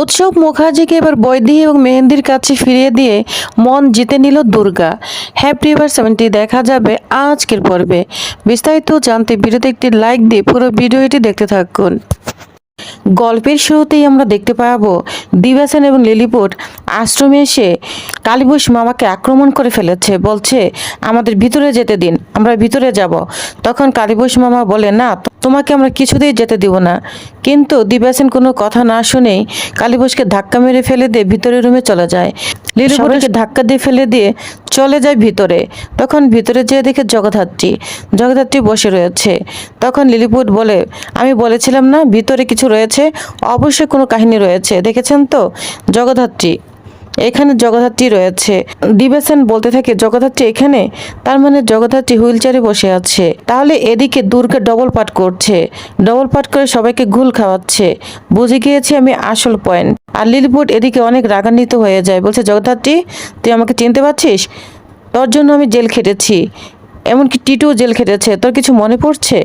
উৎসব মুখার্জিকে এবার বৈদি এবং মেহেন্দির কাছে ফিরিয়ে দিয়ে মন জিতে নিল দুর্গা। হ্যাপি এবার সেভেন্টি দেখা যাবে আজকের পর্বে। বিস্তারিত জানতে ভিডিওতে একটি লাইক দিয়ে পুরো ভিডিওটি দেখতে থাকুন। গল্পের শুরুতেই আমরা দেখতে পাবো দিবাসেন এবং লিলিপুট আশ্রমে এসে কালীবোস মামাকে আক্রমণ করে ফেলেছে বলছে আমাদের ভিতরে যেতে দিন আমরা ভিতরে যাব। তখন কালীবোস মামা বলে না তোমাকে আমরা কিছুতেই যেতে দিব না। কিন্তু দিবাসেন কোনো কথা না শুনেই কালীবোসকে ধাক্কা মেরে ফেলে দিয়ে ভিতরের রুমে চলে যায়। লিলিপুটকে ধাক্কা দিয়ে ফেলে দিয়ে চলে যায় ভিতরে। তখন ভিতরে যেয়ে দেখে জগদ্ধাত্রী জগদ্ধাত্রী বসে রয়েছে। তখন লিলিপুট বলে আমি বলেছিলাম না ভিতরে কিছু রয়েছে অবশ্যই কোনো কাহিনী রয়েছে দেখেছেন তো? জগদ্ধাত্রী এখানে জগদ্ধাত্রী রয়েছে। দিবেসেন বলতে থাকে, জগদ্ধাত্রী এখানে? তার মানে জগদ্ধাত্রী হুইল চেয়ারে বসে আছে। তাহলে এদিকে দুর্গা ডবল পাট করছে। ডবল পাট করে সবাইকে ঘুল খাওয়াচ্ছে। বুঝে গিয়েছি আমি আসল পয়েন্ট আর লিলিপুট এদিকে অনেক রাগান্বিত হয়ে যায়। বলছে, জগদ্ধাত্রী, তুই আমাকে চিনতে পারছিস? তোর জন্য আমি জেল খেটেছি। এমনকি টিটুও জেল খেটেছে, তোর কিছু মনে পড়ছে?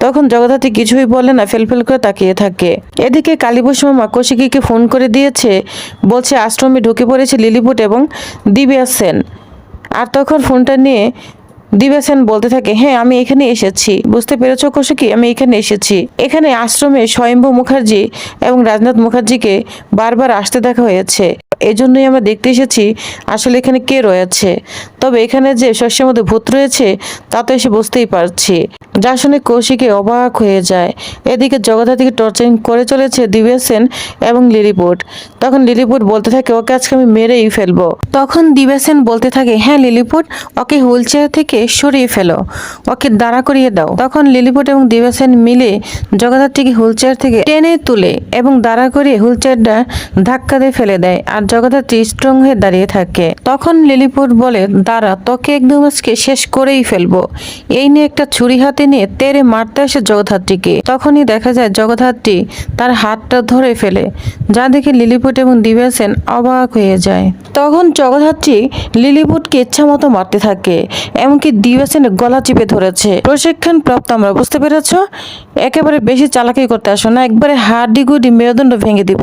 তখন জগদ্ধাত্রী কিছুই বলে না, ফেলফেল করে তাকিয়ে থাকে। এদিকে কালীবস মামা কৌশিকীকে ফোন করে দিয়েছে, বলছে, আশ্রমে ঢুকে পড়েছে লিলিপুট এবং দিব্যা সেন। আর তখন ফোনটা নিয়ে দিব্যা সেন বলতে থাকে হ্যাঁ আমি এখানে এসেছি। বুঝতে পেরেছ কৌশিকী? আমি এখানে এসেছি। এখানে আশ্রমে স্বয়ম্ভু মুখার্জি এবং রাজনাথ মুখার্জিকে বারবার আসতে দেখা হয়েছে। এই জন্যই আমরা দেখতে এসেছি আসলে এখানে কে রয়েছে। তবে এখানে যে শস্যের মধ্যে ভূত রয়েছে তা তো এসে বুঝতেই পারছি। যা শুনে কৌশিকে অবাক হয়ে যায়। এদিকে জগদ্ধাত্রীকে টর্চারিং করে চলেছে দিব্যা সেন এবং লিলিপুট। তখন লিলিপুট বলতে থাকে, ওকে আজকে আমি মেরেই ফেলব। তখন দিব্যা সেন বলতে থাকে হ্যাঁ লিলিপুট, ওকে হুইল চেয়ার থেকে সরিয়ে ফেলো। ওকে দাঁড়া করিয়ে দাও। তখন লিলিপুট এবং দিব্যা সেন মিলে জগদ্ধাত্রীকে হুইল চেয়ার থেকে টেনে তুলে এবং দাঁড়া করিয়ে হুইল চেয়ারটা ধাক্কা দিয়ে ফেলে দেয়। আর জগদ্ধাত্রী স্ট্রং হয়ে দাঁড়িয়ে থাকে। তখন লিলিপুট বলে, দাঁড়া, তোকে একদম আজকে শেষ করেই ফেলব। এই নিয়ে একটা ছুরি হাতে নিয়ে তেরে মারতে আসে জগদ্ধাত্রীকে। তখনই দেখা যায় জগদ্ধাত্রী তার হাতটা ধরে ফেলে, যা দেখে লিলিপুট এবং দিব্যা সেন অবাক হয়ে যায়। তখন জগদ্ধাত্রী লিলিপুটকে ইচ্ছা মতো মারতে থাকে, এমনকি দিব্যা সেনের গলা চিপে ধরেছে। প্রশিক্ষণ প্রাপ্ত আমরা বুঝতে পেরেছ? একেবারে বেশি চালাকি করতে আসো না, একবারে হাড্ডি গুডি মেরুদণ্ড ভেঙে দিব,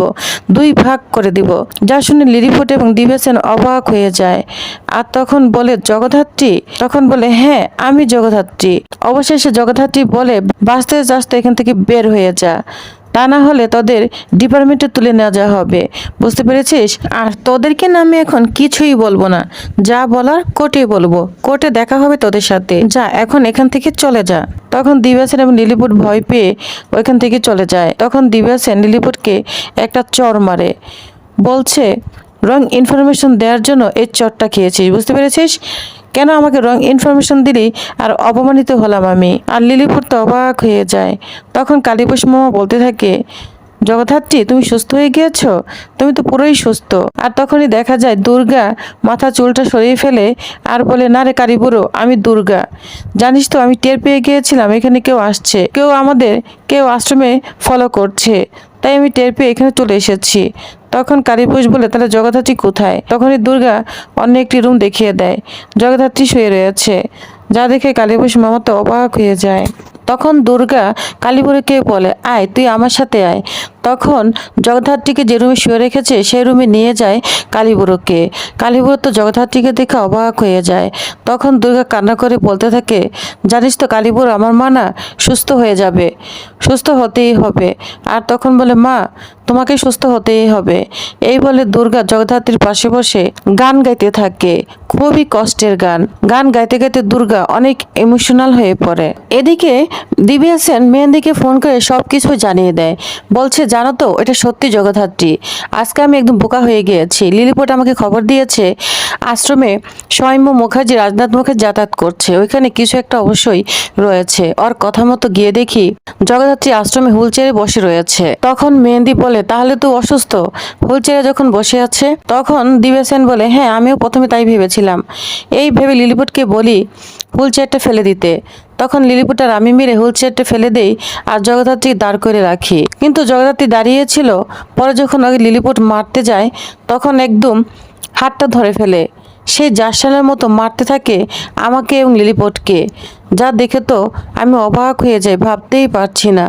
দুই ভাগ করে দিব, যা শুনে লিলিপুট এবং দিব্যা সেন অবাক হয়ে যায়। আর তখন বলে, জগদ্ধাত্রী? তখন বলে হ্যাঁ আমি জগদ্ধাত্রী। অবশেষে জগদ্ধাত্রী বলে, বাঁচতে বাঁচতে এখান থেকে বের হয়ে যা। তা না হলে তোদের ডিপার্টমেন্টে তুলে নেওয়া যাওয়া হবে। বুঝতে পেরেছিস? আর তোদেরকে আমি এখন কিছুই বলব না। যা বলার কোর্টে বলব। কোর্টে দেখা হবে তোদের সাথে। যা, এখন এখান থেকে চলে যা। তখন দিবাসেন এবং লিলিপুট ভয় পেয়ে ওইখান থেকে চলে যায়। তখন দিবাসেন লিলিপুটকে একটা চর মারে। বলছে, রং ইনফরমেশন দেওয়ার জন্য এই চটটা খেয়েছিস, বুঝতে পেরেছিস? কেন আমাকে রং ইনফরমেশন দিলি আর অপমানিত হলাম আমি? আর লিলিপুর তো অবাক হয়ে যায়। তখন কালীপুষ মামা বলতে থাকে, জগদ্ধাত্রী, তুমি সুস্থ হয়ে গিয়েছো? তুমি তো পুরোই সুস্থ। আর তখনই দেখা যায় দুর্গা মাথা চুলটা সরিয়ে ফেলে আর বলে, না রে কালীবুড়ো, আমি দুর্গা। জানিস তো আমি টের পেয়ে গিয়েছিলাম, এখানে কেউ আসছে। কেউ আমাদের, কেউ আশ্রমে ফলো করছে। তাই আমি টের পেয়ে এখানে চলে এসেছি। তখন কালীপুষ বলে, তাহলে জগদ্ধাত্রী কোথায়? তখনই দুর্গা অন্য একটি রুম দেখিয়ে দেয়। জগদ্ধাত্রী শুয়ে রয়েছে। যা দেখে কালীপুষ মামা তো অবাক হয়ে যায়। তখন দুর্গা কালীপুরীকে বলে, আয়, তুই আমার সাথে আয়। তখন জগদ্ধাত্রীকে যে রুমে শুয়ে রেখেছে সেই রুমে নিয়ে যায় কালীবুড়োকে কালীবুড়ো তো জগদ্ধাত্রীকে দেখে অবাক হয়ে যায়। তখন দুর্গা কান্না করে বলতে থাকে, জানিস তো কালীবুড়ো আমার মা না, সুস্থ হয়ে যাবে। সুস্থ হতেই হবে। আর তখন বলে, মা, তোমাকে সুস্থ হতেই হবে। এই বলে দুর্গা জগদ্ধাত্রীর পাশে বসে গান গাইতে থাকে। খুবই কষ্টের গান। গান গাইতে গাইতে দুর্গা অনেক ইমোশনাল হয়ে পড়ে। এদিকে দিব্যা সেন মেহেন্দিকে ফোন করে সব কিছু জানিয়ে দেয়। বলছে, জানো তো, এটা সত্যি জগদ্ধাত্রী। আজকে আমি একদম বোকা হয়ে গিয়েছি। লিলিপট আমাকে খবর দিয়েছে, আশ্রমে স্বয়ম্ভ মুখার্জি, রাজনাথ মুখার্জি যাতায়াত করছে। ওইখানে কিছু একটা অবশ্যই রয়েছে। ওর কথা মতো গিয়ে দেখি, জগদ্ধাত্রী আশ্রমে হুল চেয়ারে বসে রয়েছে। তখন মেহেন্দি বলে, তাহলে তো অসুস্থ? হুল চেয়ারে যখন বসে আছে, তখন দিব্যা সেন বলে হ্যাঁ আমিও প্রথমে তাই ভেবেছিলাম। এই ভেবে লিলিপুটকে বলি হুল চেয়ারটা ফেলে দিতে। তখন লিলিপুটা রামি মিলে হুল ফেলে দেই আর জগদ্ধাত্রী দাঁড় করে রাখি। কিন্তু জগদ্ধাত্রী দাঁড়িয়েছিল পরে যখন ওকে লিলিপুট মারতে যায়, তখন একদম হাতটা ধরে ফেলে। সেই জাসালের মতো মারতে থাকে আমাকে এবং লিলিপটকে। যা দেখে তো আমি অবাক হয়ে যাই, ভাবতেই পারছি না।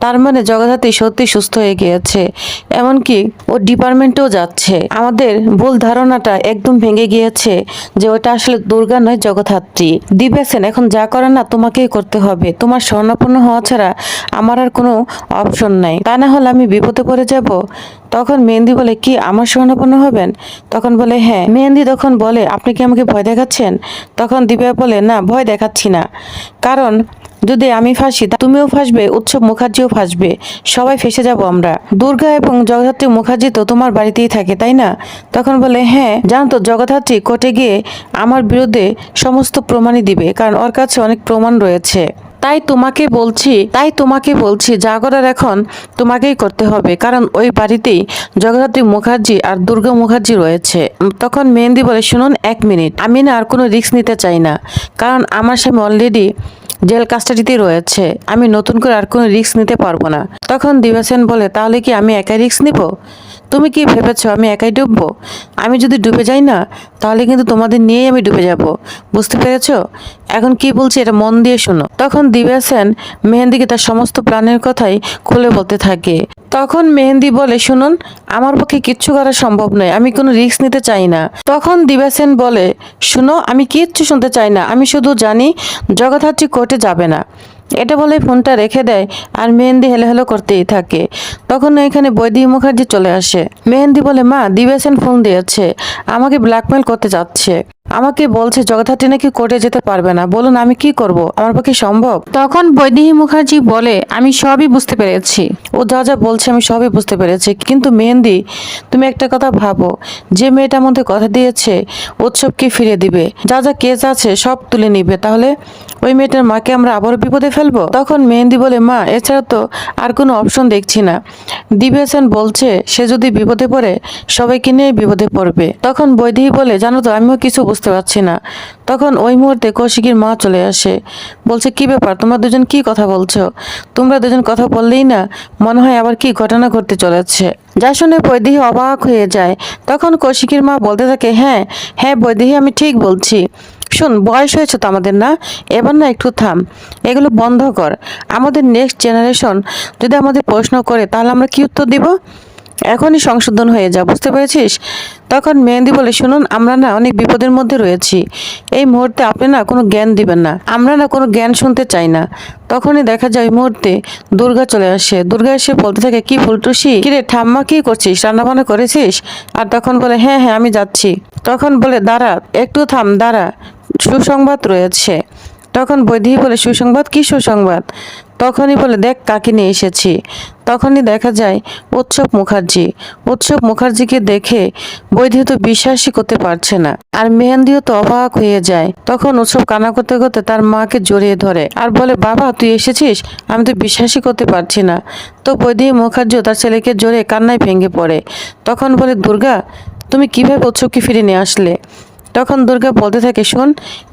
তার মানে জগদ্ধাত্রী সত্যি সুস্থ হয়ে গিয়েছে। এমনকি ও ডিপার্টমেন্টেও যাচ্ছে। আমাদের ভুল ধারণাটা একদম ভেঙে গিয়েছে যে ওটা আসলে দুর্গা নয়, জগদ্ধাত্রী। দিবেছেন এখন যা করে না তোমাকেই করতে হবে। তোমার স্বর্ণপন্ন হওয়া ছাড়া আমার আর কোনো অপশন নাই। তা না হলে আমি বিপদে পড়ে যাব? তখন মেহেন্দি বলে, কি, আমার স্বর্ণপন্ন হবেন? তখন বলে হ্যাঁ। মেহেন্দি তখন বলে, আপনি কি আমাকে ভয় দেখাচ্ছেন? তখন দিব্যা বলে, না, ভয় দেখাচ্ছি না। কারণ যদি আমি ফাঁসি, তা তুমিও ফাঁসবে, উৎসব মুখার্জিও ফাঁসবে, সবাই ফেসে যাব আমরা। দুর্গা এবং জগদ্ধাত্রী মুখার্জি তো তোমার বাড়িতেই থাকে, তাই না? তখন বলে হ্যাঁ জানতো জগদ্ধাত্রী কোর্টে গিয়ে আমার বিরুদ্ধে সমস্ত প্রমাণই দিবে, কারণ ওর কাছে অনেক প্রমাণ রয়েছে। তাই তোমাকে বলছি, তাই তোমাকে বলছি যা করার এখন তোমাকেই করতে হবে। কারণ ওই বাড়িতেই জগদ্ধাত্রী মুখার্জি আর দুর্গা মুখার্জি রয়েছে। তখন মেহেন্দি বলে, শুনুন এক মিনিট, আমি না আর কোনো রিস্ক নিতে চাই না। কারণ আমার স্বামী অলরেডি জেল কাস্টাডিতেই রয়েছে। আমি নতুন করে আর কোনো রিস্ক নিতে পারব না। তখন দিবাসেন বলে, তাহলে কি আমি একাই রিস্ক নিব? তুমি কি ভেবেছো আমি একাই ডুববো? আমি যদি ডুবে যাই না, তাহলে কিন্তু তোমাদের নিয়েই আমি ডুবে যাব। বুঝতে পেরেছ? এখন কি বলছি এটা মন দিয়ে শোনো। তখন দিবাসেন মেহেন্দিকে তার সমস্ত প্ল্যানের কথাই খুলে বলতে থাকে। তখন মেহেন্দি বলে, শুনুন, আমার পক্ষে কিচ্ছু করা সম্ভব নয়, আমি কোনো রিস্ক নিতে চাই না। তখন দিবাসেন বলে, শুনো, আমি কিচ্ছু শুনতে চাই না, আমি শুধু জানি জগদ্ধাত্রী কোর্টে যাবে না। এটা বলে ফোনটা রেখে দেয় আর মেহেন্দি হেলো হেলো করতেই থাকে। তখন এখানে বৈদি মুখার্জি চলে আসে। মেহেন্দি বলে, মা দিবেসেন ফোন দিয়েছে। আমাকে ব্ল্যাকমেল করতে যাচ্ছে। আমাকে বলছে জগদ্ধাত্রী নাকি কোর্টে যেতে পারবে না। বলুন আমি কি করব? আমার পক্ষে সম্ভব? তখন বৈদেহী মুখার্জি বলে, আমি সবই বুঝতে পেরেছি। ও যা যা বলছে আমি সবই বুঝতে পেরেছি। কিন্তু মেহেন্দি, তুমি একটা কথা ভাবো, যে মেয়েটা মধ্যে কথা দিয়েছে উৎসবকে ফিরে দিবে? যা যা কেস আছে সব তুলে নিবে। তাহলে ওই মেয়েটার মাকে আমরা আবারও বিপদে ফেলব? তখন মেহেন্দি বলে, মা, এছাড়া তো আর কোনো অপশন দেখছি না। দিবেশন বলছে, সে যদি বিপদে পড়ে, সবাইকে নিয়ে বিপদে পড়বে। তখন বৈদেহী বলে, জানো তো, আমিও কিছু বুঝতে পারছি না। তখন ওই মুহূর্তে কৌশিকীর মা চলে আসে, বলছে, কি ব্যাপার, তোমরা দুজন কি কথা বলছো? তোমরা দুজন কথা বললেই না মনে হয় আবার কি ঘটনা ঘটতে চলেছে। যা শুনে বৈদেহী অবাক হয়ে যায়। তখন কৌশিকীর মা বলতে থাকে হ্যাঁ হ্যাঁ বৈদেহী আমি ঠিক বলছি। শোন, বয়স হয়েছে তো আমাদের না? এবার না একটু থাম। এগুলো বন্ধ কর। আমাদের নেক্সট জেনারেশন যদি আমাদের প্রশ্ন করে, তাহলে আমরা কি উত্তর দিব? এখনই সংশোধন হয়ে যা, বুঝতে পেরেছিস? তখন মেহেন্দি বলে, শুনুন, আমরা না অনেক বিপদের মধ্যে রয়েছি। এই মুহূর্তে আপনি না কোনো জ্ঞান দিবেন না। আমরা না কোনো জ্ঞান শুনতে চাই না। তখনই দেখা যায় ওই মুহূর্তে দুর্গা চলে আসে। দুর্গা এসে বলতে থাকে, কি ফুলটুসি? কিরে ঠাম্মা, কি করছিস? রান্নাবান্না করেছিস? আর তখন বলে হ্যাঁ হ্যাঁ আমি যাচ্ছি। তখন বলে, দাঁড়া, একটু থাম, দাঁড়া। সুসংবাদ রয়েছে। তখন বৈদেহী বলে, সুসংবাদ? কি সুসংবাদ? তখনই বলে, দেখ কাকে নিয়ে এসেছি। তখনই দেখা যায় উৎসব মুখার্জি। উৎসব মুখার্জিকে দেখে বৈদেহী তো বিশ্বাসই করতে পারছে না আর মেহেন্দিও তো অবাক হয়ে যায়। তখন উৎসব কান্না করতে করতে তার মাকে জড়িয়ে ধরে আর বলে, বাবা, তুই এসেছিস? আমি তো বিশ্বাসই করতে পারছি না। তো বৈদেহী মুখার্জিও তার ছেলেকে জোরে কান্নায় ভেঙে পড়ে। তখন বলে, দুর্গা, তুমি কীভাবে উৎসবকে ফিরে নিয়ে আসলে? তখন দুর্গা বলতে থাকে, শোন,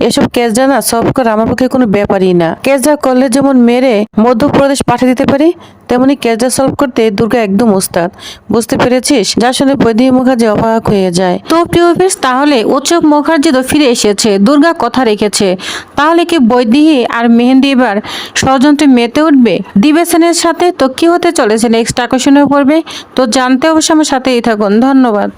এসব কেস না, সব করা, আমার পক্ষে কোনো ব্যাপারই না। যা করলে যেমন মেরে মধ্যপ্রদেশ পাঠিয়ে দিতে পারি, তেমনি কেসটা সলভ করতে দুর্গা একদম উস্তাদ বুঝতে পেরেছিস? যা শুনে বৈদেহী মুখার্জি অবাক হয়ে যায়। তো প্রিয় তাহলে উৎসব মুখার্জি তো ফিরে এসেছে, দুর্গা কথা রেখেছে। তাহলে কি বৈদেহী আর মেহেন্দি এবার ষড়যন্ত্রে মেতে উঠবে? দিবেশনের সাথে তো কি হতে চলেছে? নেক্সট আকর্ষণীয় পড়বে তো জানতে অবশ্যই আমার সাথেই থাকুন। ধন্যবাদ।